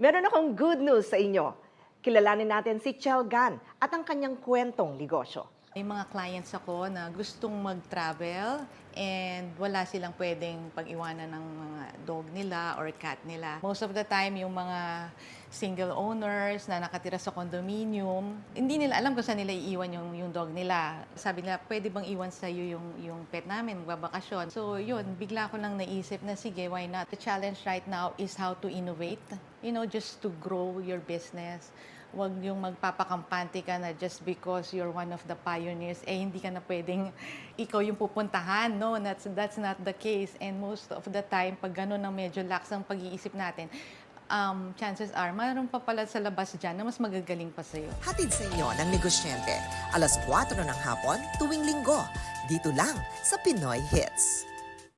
Meron akong good news sa inyo. Kilalanin natin si Chel Gan at ang kanyang kwentong negosyo. May mga clients ako na gustong mag-travel and wala silang pwedeng pag-iwanan ng mga dog nila or cat nila. Most of the time, yung mga single owners na nakatira sa condominium, hindi nila alam kung saan nila iiwan yung, yung dog nila. Sabi nila, pwede bang iwan sa iyo yung, yung pet namin, magbabakasyon. So yun, bigla ko lang naisip na sige, why not? The challenge right now is how to innovate, you know, just to grow your business wag yung magpapakampante ka na just because you're one of the pioneers, eh hindi ka na pwedeng ikaw yung pupuntahan. No, that's, that's not the case. And most of the time, pag gano'n ang medyo lax ang pag-iisip natin, um, chances are, mayroon pa pala sa labas dyan na mas magagaling pa sa'yo. Hatid sa inyo ng negosyente. Alas 4 ng hapon, tuwing linggo. Dito lang sa Pinoy Hits.